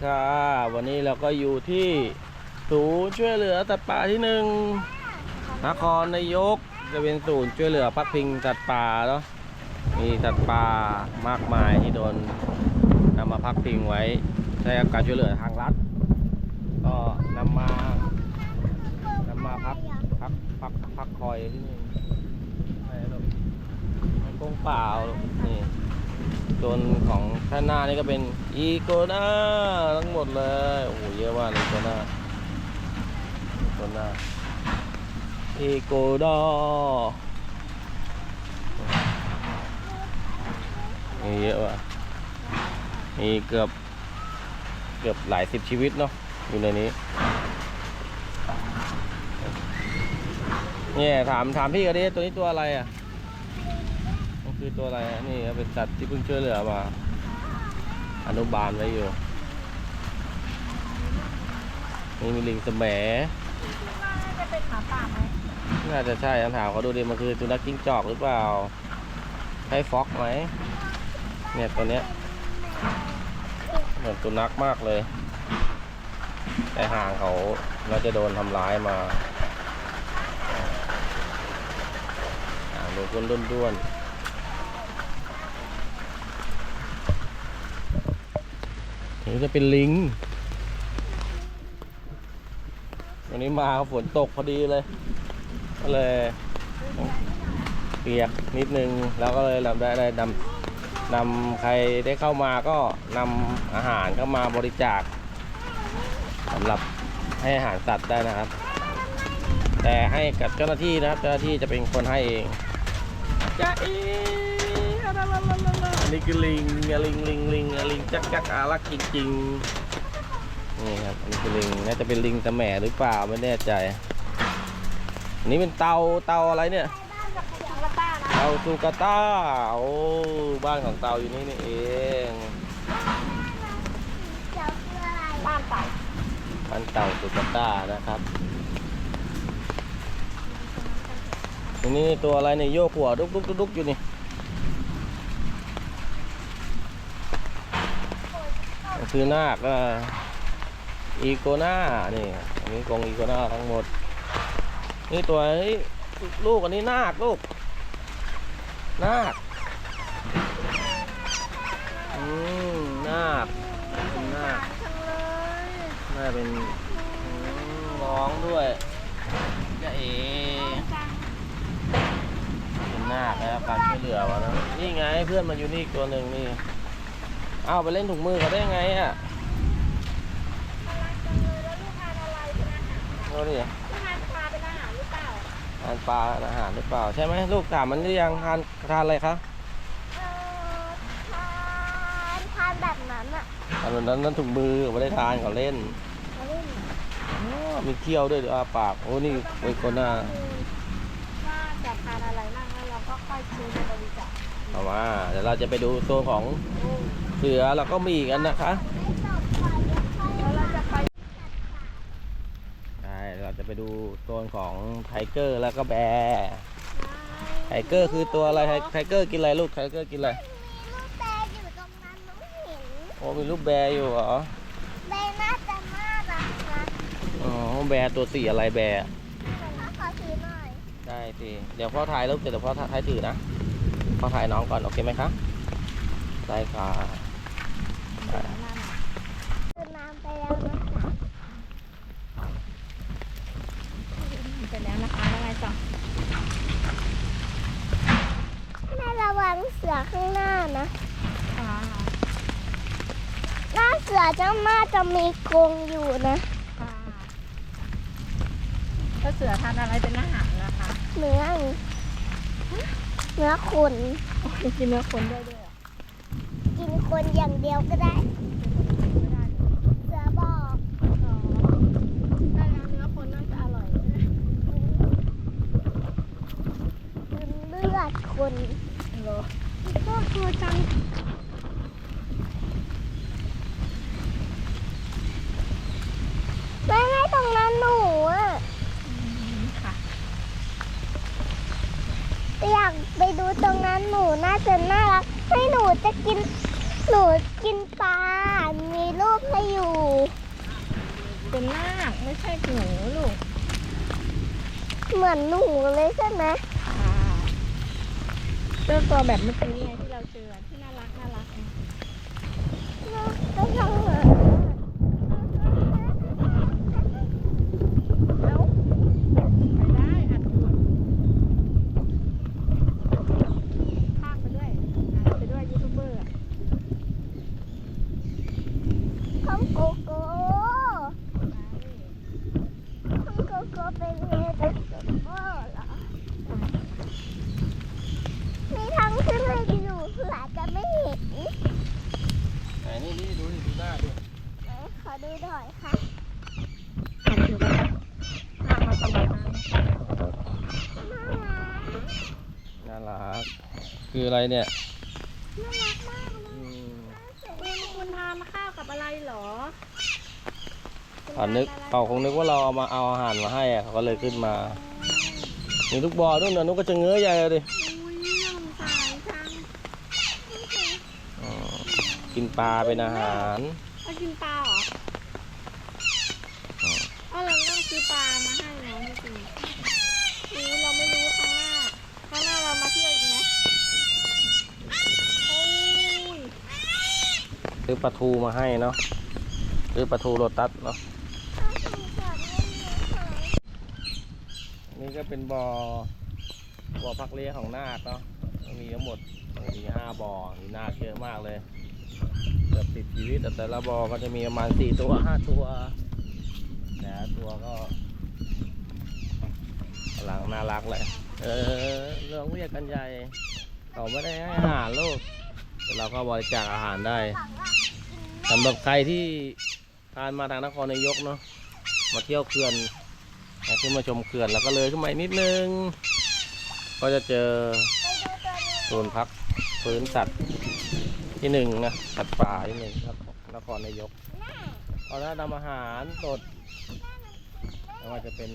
วัสดีค่ะ วันนี้เราก็อยู่ที่ศูนย์ช่วยเหลือสัตว์ป่าที่หนึ่งนครนายกจะเป็นศูนย์ช่วยเหลือพักพิงสัตว์ป่าเนาะมีสัตว์ป่ามากมายที่โดนนำมาพักพิงไว้ใช้การช่วยเหลือทางรัฐ ก็นำมานำมาพักพักพักพักคอยที่นี่ไหนลูกมันกงเปล่านี่ ส่วนของข้างหน้านี่ก็เป็นอีโกนาทั้งหมดเลย โอ้โหเยอะมากเลยอีโกนาอีโกนาอีโกดอนี่เยอะว่ะมีเกือบเกือบหลายสิบชีวิตเนาะอยู่ในนี้เนี่ยถามถามพี่กันดิตัวนี้ตัวอะไรอะ คือตัวอะไรนี่ครับเป็นสัตว์ที่เพิ่งช่วยเหลือมา อนุบาลไว้อยู่ นี่มีลิงสมแหมน่าจะเป็นหมาป่าไหมน่าจะใช่คำถามเขาดูดิมันคือสุนัขจิ้งจอกหรือเปล่าใช่ฟ็อกไหมเนี่ยตัวเนี้ยเหมือนสุนัขมากเลย แต่หางเขาน่าจะโดนทำร้ายมาหางดูก้นด้วนๆนี่ จะเป็นลิง วันนี้มาฝนตกพอดีเลยก็เลยเปียกนิดนึง แล้วก็เลยนำได้ได้นำนำใครได้เข้ามาก็นำอาหารเข้ามาบริจาคสำหรับให้อาหารสัตว์ได้นะครับ แต่ให้กับเจ้าหน้าที่นะครับ เจ้าหน้าที่จะเป็นคนให้เองจ้าเอ๋อั นี้คือลิงลิงลิงลิงลิงจักจักอารักจริงๆนี่ครับอันนี้คือลิงน่าจะเป็นลิงตะแหม่หรือเปล่าไม่แน่ใจอันนี้เป็นเตาเตาอะไรเนี่ยบ้านกับขยงละป้านะเตาซูกาต้าโอ้บ้านของเตาอยู่นี่นี่เองบ้านเตาบ้านเตาซูกาต้านะครับอันนี้ตัวอะไรเนี่ยโยกหัวดุกดุกดุกอยู่นี่ คือนาคอีโกนานี่อันนี้กรงอีโกนาทั้งหมด นี่ตัวเฮ้ลูกอันนี้นาคลูกนาคอืมนาคนาคน่าเป็นร้องด้วยยะเอเป็นนาคนะครับการช่วยเหลือวะนะนี่ไงเพื่อนมันอยู่นี่ตัวหนึ่งนี่ เอาไปเล่นถุงมือเขาได้ไงอะน่ารักจังเลยแล้วลูกทานอะไรเป็นอาหารเอาดิลูกทานปลาเป็นอาหารหรือเปล่าทานปลาอาหารหรือเปล่า ใช่ไหมลูกถามมันหรือยังทานทานอะไรคะเออทานทานแบบนั้นอะอันนั้นนั่นถุงมือไม่ได้ทานเขาเล่นเขาเล่นอ๋อมีเคี้ยวด้วยเดี๋ยวอาปากโอ้นี่เวโกน่าว่าจะทานอะไรบ้างแล้วเราก็ค่อยซื้อไปบริจาคเอามาเดี๋ยวเราจะไปดูโซนของโอ้ เสือแล้วก็มีอีกอันนะคะแล้วเราจะไปใช่เราจะไปดูโซนของไทเกอร์แล้วก็แบร์ไทเกอร์คือตัวอะไรไทไทเกอร์กินอะไรลูกไทเกอร์กินอะไรลูกแบอยู่ตรงนั้นน้องเห็นโอ้มีรูปแบร์อยู่เหรอแบน่าจะน่ารักนะอ๋อแบร์ตัวสีอะไรแบร์ถ้าขอถือหน่อยได้สิเดี๋ยวพ่อถ่ายรูปเสร็จเดี๋ยวพ่อถ่ายถือนะพ่อถ่ายน้องก่อนโอเคไหมคะได้ค่ะได้คือ น้ำไปแล้วนะคะไปแล้วนะคะแล้วไงต่อให้ระวังเสือข้างหน้านะ อ่าหน้าเสือเจ้าหน้าจะมีกรงอยู่นะอ่าถ้าเสือทานอะไรเป็นอาหารนะคะ เนื้อเนื้อคนโอ้ยกินเนื้อคนด้วยด้วย บนอย่างเดียวก็ได้ ไม่ได้เลย เสือบอก อ๋อได้แล้วเนื้อคนน่าจะอร่อยใช่ไหม กินเลือดคน เหรอก็กลัวจัง ไม่ไม่ตรงนั้นหนูอะ อืมค่ะ อยากไปดูตรงนั้นหนูน่าจะน่ารักให้หนูจะกิน หนูกินปลา มี รูปให้อยู่ เป็ นนาคไม่ใช่หนูลูกเหมือนหนูเลยใช่ไหมค่ะเจ้าตัวแบบเมื่อกี้ไงที่เราเจอที่น่ารักน่ารักไงก็ยังเหมือน แล้วไปได้อัดอยู่พากไปด้วยอัดไปด้วยยูทูบเบอร์อะ ข้องโกโก้ข้องโกโก้เป็นเมเป็นซุปเปอร์เหรอ มีทั้งขึ้นให้ดูเผื่อจะไม่เห็น ไหนนี่นี่ดูดิดูหน้าดิ ไหนขอดูหน่อยค่ะ อัดอยู่แล้วพากมาสบายมาก น่ารัก น่ารัก คืออะไรเนี่ย น่ารักมากเลยอืมคุณคุณทานข้าวกับอะไรเหรอคุณเขานึกทนอะไรเขาคงนึกว่าเราเอามาเอาอาหารมาให้อะเขาก็เลยขึ้นมา มีลูกบอลด้วยนะนุกก็จะเงื้อใหญ่เลยดิอุ้ยน่าสงสารจังอ๋อกินปลาเป็นอาหาร เอากินปลาเหรออ๋อเอาเราต้องซื้อปลามาให้น้องจริงๆรู้เราไม่รู้ครั้งหน้าครั้งหน้าเรามาเที่ยวอีกไหมโอ้ย ซื้อปลาทูมาให้เนาะซื้อปลาทูโรตัสเนาะนี่ก็เป็นบ่อบ่อพักเลี้ยงของนาคเนาะมีทั้งหมดมีห้าบ่อมีนาคเยอะมากเลยเกือบติดชีวิตแต่แต่ละบ่อก็จะมีประมาณสี่ตัวห้าตัวแต่ตัวก็กำลังน่ารักเลยเออเรื่องเรียกกันใหญ่เขาไม่ได้ให้อาหารลูกเราก็บริจาคอาหารได้ สำหรับใครที่ทานมาทางนครนายกเนาะมาเที่ยวเขื่อนขึ้นมาชมเขื่อนแล้วก็เลยขึ้นมาอีกนิดนึง ก็จะเจอไปดูตัวนี้ศูนย์พักฟื้นสัตว์ที่หนึ่งนะสัตว์ป่าที่หนึ่งนครนายกตอนนั้นนำอาหารสดไม่ว่าจะเป็น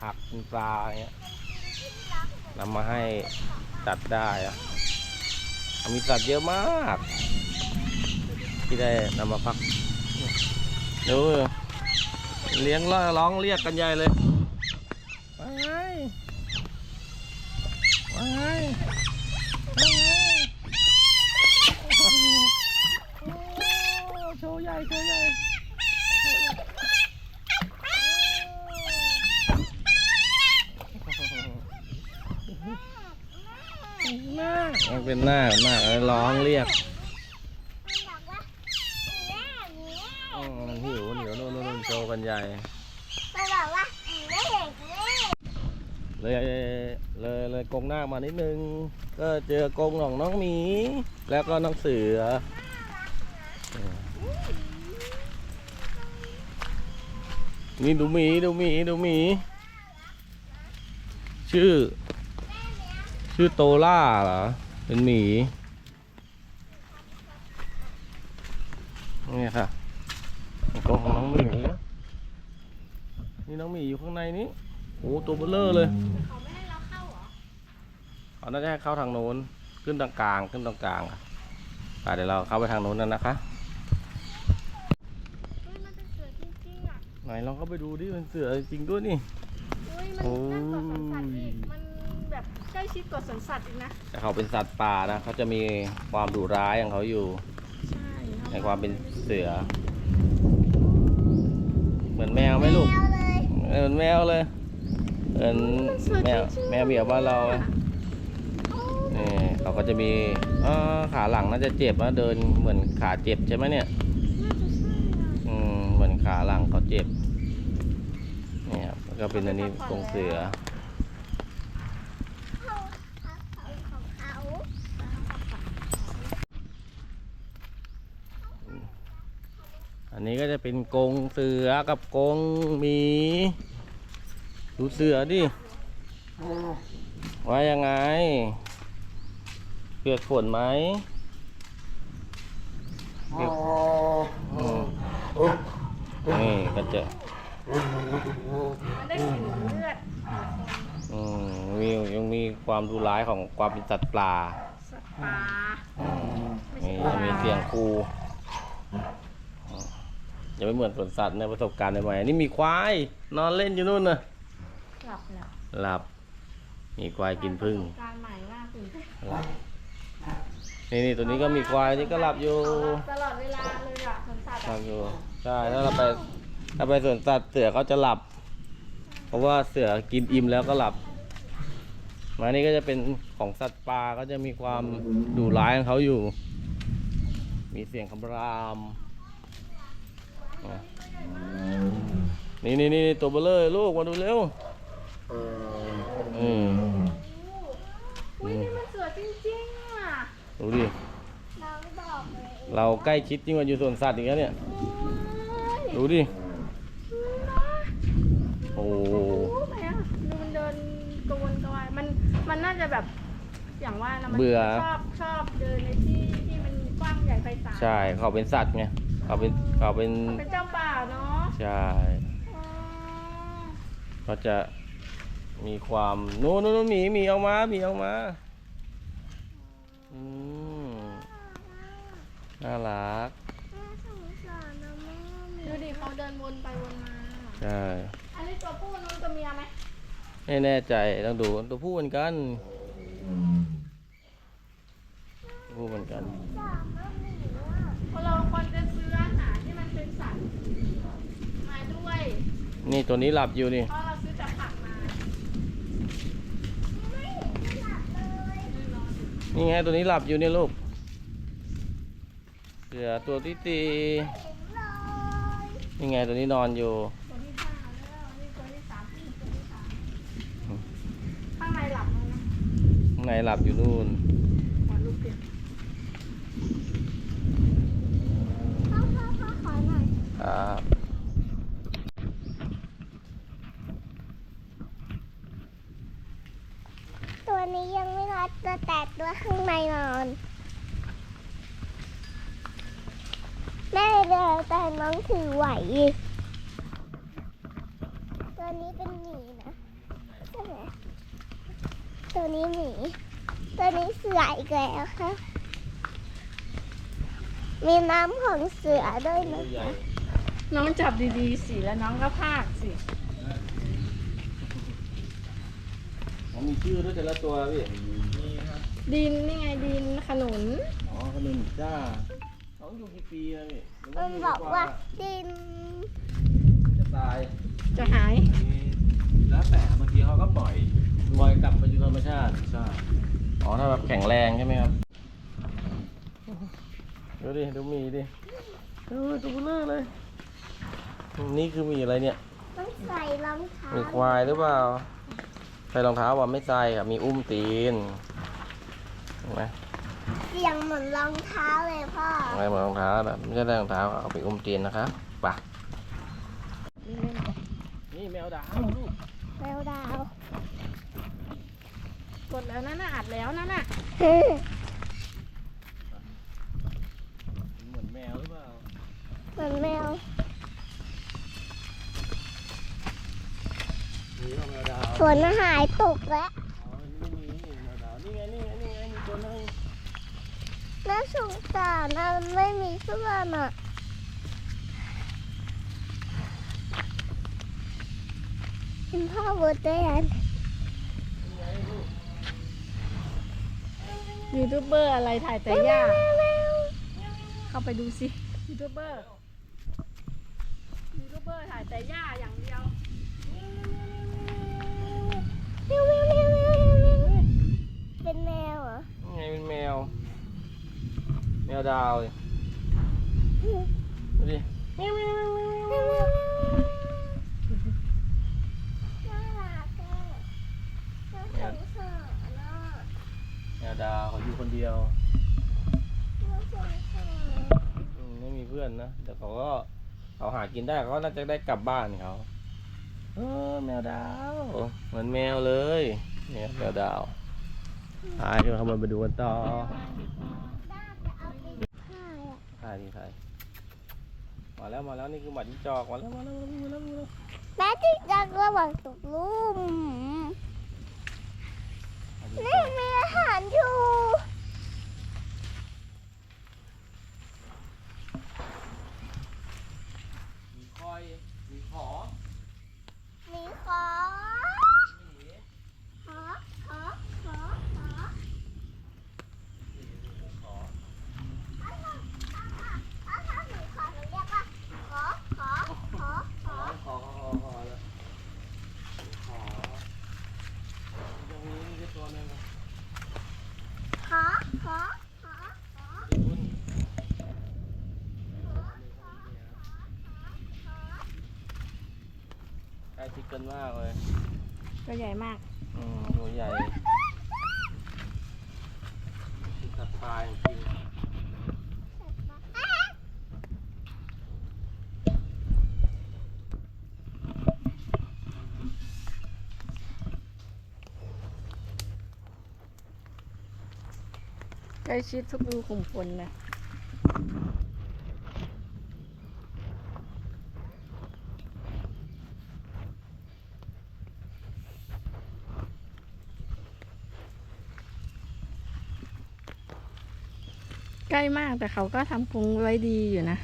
ผักเป็นปลาอย่างเงี้ยนำมาให้สัตว์ได้อะมีสัตว์เยอะมาก ที่ได้นำมาพักดูเลี้ยงล่อร้องเรียกกันใหญ่เลยว้ายว้ายว้ายโอ้โชว์ใหญ่โชว์ใหญ่มันเป็นหน้าหน้าร้องเรียก มันบอกว่าแม่แม่ อืมมันหิวเหนียวนู่นนู่นโชว์กันใหญ่มันบอกว่าแม่เห็นแม่เลยเลยเลยกงหน้ามานิดนึง ก็เจอกงของน้องหมี แล้วก็น้องเสือนี่ดูหมีดูหมีดูหมี ชื่อ ชื่อโตล่าเหรอ เป็นหมี นี่ค่ะกรงของน้องหมี นี่น้องหมีอยู่ข้างในนี้โอ้ตัวเบลเลอร์เลยเขาไม่ให้เราเข้าเหรอเขาน่าจะให้เข้าทางโน้นขึ้นตรงกลางขึ้นตรงกลางอะไปเดี๋ยวเราเข้าไปทางโน้นนั่นนะคะเฮ้ยมันเป็นเสือจริงๆอะไหนลองเข้าไปดูดิเป็นเสือจริงด้วยนี่เฮ้ยมันโอ้ยน่ากลัวสวนสัตว์อีกมันแบบใกล้ชิดกว่าสวนสัตว์อีกนะแต่เขาเป็นสัตว์ป่านะเขาจะมีความดุร้ายของเขาอยู่ ใช่ในความเป็นเสือ เหมือนแมวไหมลูก แมว เหมือนแมวเลยเหมือนแมวแมวเหมียวบ้านเราเนี่เขาก็จะมีขาหลังน่าจะเจ็บนะเดินเหมือนขาเจ็บใช่ไหมเนี่ยอืมเหมือนขาหลังเขาเจ็บเนี่ยครับก็เป็นอันนี้ตรงเสือ เขาเขาเขาของเขา อั นนี้ก็จะเป็นกรงเสือกับกรงหมี ดูเสือดิว่ายังไงเปียกฝนไหมเปียกอืมนี่ก็จะมันได้กลิ่นเลือดอืมมียังมีความดุร้ายของความเป็นสัตว์ปลาสัตว์ป่าอืมมีมีเสียงครูอืมอ ย่าไปเหมือนสวนสัตว์ในประสบการณ์ใหม่ๆอันนี่มีควาย นอนเล่นอยู่นู่นน่ะหลับแล้วหลับ มีควายกินพึ่งการใหม่มากตื่นเต้นหลับนี่นี่ตัวนี้ก็มีควายนี่ก็หลับอยู่ตลอดเวลาเลยอะสวนสัตว์หลัอะบอยู่ใช่ถ้าเราไปถ้าไปสวนสัตว์เสือเขาจะหลับ เพราะว่าเสือกินอิ่มแล้วก็หลับมานี่ก็จะเป็นของสัตว์ป่าก็จะมีความดุร้ายของเขาอยู่ มีเสียงคำรามอะ นี่นี่นี่ตัวเบลเลอร์ลูกมาดูเร็วอืมอุ้ยนี่มันเสือจริงๆอะดูดิน้องบอกเลยเราใกล้ชิดยิ่งกว่าอยู่สวนสัตว์อีกแล้วเนี่ย ดูดิ โอ้โหรู้ไหมอะดูมันเดินกระวนกระวายมันมันน่าจะแบบอย่างว่านะมัเบื่อ ชอบชอบเดินในที่ที่มันกว้างใหญ่ไพศาลใช่เขาเป็นสัตว์ไง เขาเป็นเขาเป็นเป็นเจ้าป่าเนาะใช่อ๋อเขาจะมีความนู้นนู้นหมีหมีออกมาหมีออกมาอืมน่ารักน่าสงสารนะแม่มีดูดิเขาเดินวนไปวนมา ใช่อันนี้ตัวผู้นู้นตัวเมียไหมไม่แน่ใจต้องดูตัวผู้เหมือนกันตัวผู้เหมือนกัน สามแล้วหนีอะ เพราะเราควรจะซื้ออาหารที่มันเป็นสัตว์มาด้วย นี่ตัวนี้หลับอยู่นี่เพราะเราซื้อแต่ผักมาไม่เห็นจะหลับเลยนี่ไงตัวนี้หลับอยู่เนี่ยลูกเสือตัวที่ตีเห็นเลยนี่ไงตัวนี้นอนอยู่ตัวที่ห้าแล้วนี่ตัวที่สามนี่ตัวที่สามข้างในหลับแล้วนะข้างในหลับอยู่นู่นหัวลูกเปียกพ่อพ่อพ่อขอหน่อยครับ ตัวนี้ยังไม่รัดตัวแต่ตัว ข้างในนอนแม่เดินแต่น้องถือไหวตัวนี้เป็นหมีนะใช่ไหมตัวนี้หมีตัวนี้เสืออีกแล้วค่ะ มีน้ำของเสือด้วยนะใหญ่คะน้องจับดีๆสิแล้วน้องก็พากสิเขามีชื่อด้วยแต่ละตัวพี่นี่ครับ ดินนี่ไงดินขนุน อ๋อขนมจ้าน้องอยู่กี่ปีแล้วพี่หรืมันยู่บอกว่าดินจะตายจะหายแล้วแต่บางทีเขาก็ปล่อยปล่อยกลับไปอยู่ธรรมชาติใช่อ๋อถ้าแบบแข็งแรงใช่ไหมครับดูดิดูหมีดิเออตัวเบลอเลย นี่คือหมีอะไรเนี่ย ต้องใส่รองเท้ามีควายหรือเปล่าใส่รองเท้าว่าไม่ใส่ครับมีอุ้มตีน เห็นไหมเสียงเหมือนรองเท้าเลยพ่ออะไรเหมือนรองเท้าแบบไม่ใช่รองเท้าเอาไปอุ้มตีนนะคะไปะนี่แมวดาวลูกแมวดาวกดแล้วนั่นน่ะอัดแล้วนั่นน่ะเหมือนแมวหรือเปล่าเหมือนแมวนี่ก็แมวดาว ฝนหายตกแล้ว อ๋อนี่มีนี่แมวดาวนี่ไงนี่ไงนี่ไงมีตัวนึง น่าสงสารนะไม่มีเสื้อน่ะเป็นพ่อเบิร์ดได้ยังยูทูบเบอร์อะไรถ่ายแต่ย่าเข้าไปดูสิยูทูบเบอร์ยูทูบเบอร์ถ่ายแต่ย่าอย่างเดียว เป็นแมวเหรอ นี่ไงเป็นแมว แม วดาวเลยดูดิน่ารักอะน่าสงสารอะแมวดาวเขาอยู่คนเดียวอืมไม่มีเพื่อนนะแต่เขาก็เขาหากินได้เขาก็น่าจะได้กลับบ้านเขาเออแมวดาว เหมือนแมวเลยเนี่ยแมวดาวพาขึ้นมาข้างบนไปดูกันต่อ น่าจะเอาไปขายอะถ่ายดิถ่ายมาแล้วมาแล้วนี่คือหมาจิ้งจอกมาแล้วมาแล้วมาแล้วมาแล้วแม่ที่จะระหว่างตกลุ่มมาจิ้งจนี่อกมีอาหารอยู่ กันมากเลยตัวใหญ่มากอืมตัวใหญ่ที่สัตว์ป่าจริงใกล้ชิดทุกรูขุมขนเล ล้มากแต่เขาก็ทำกรงไว้ดีอยู่นะ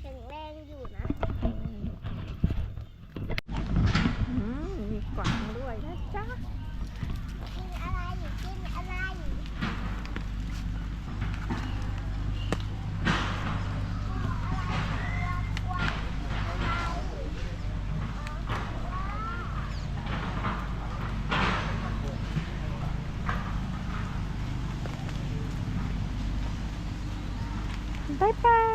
แข็งแรงอยู่นะ อืมมีกวางด้วยนะจ๊ะ กินอะไรอยู่กินอะไรอยู่ บ๊ายบาย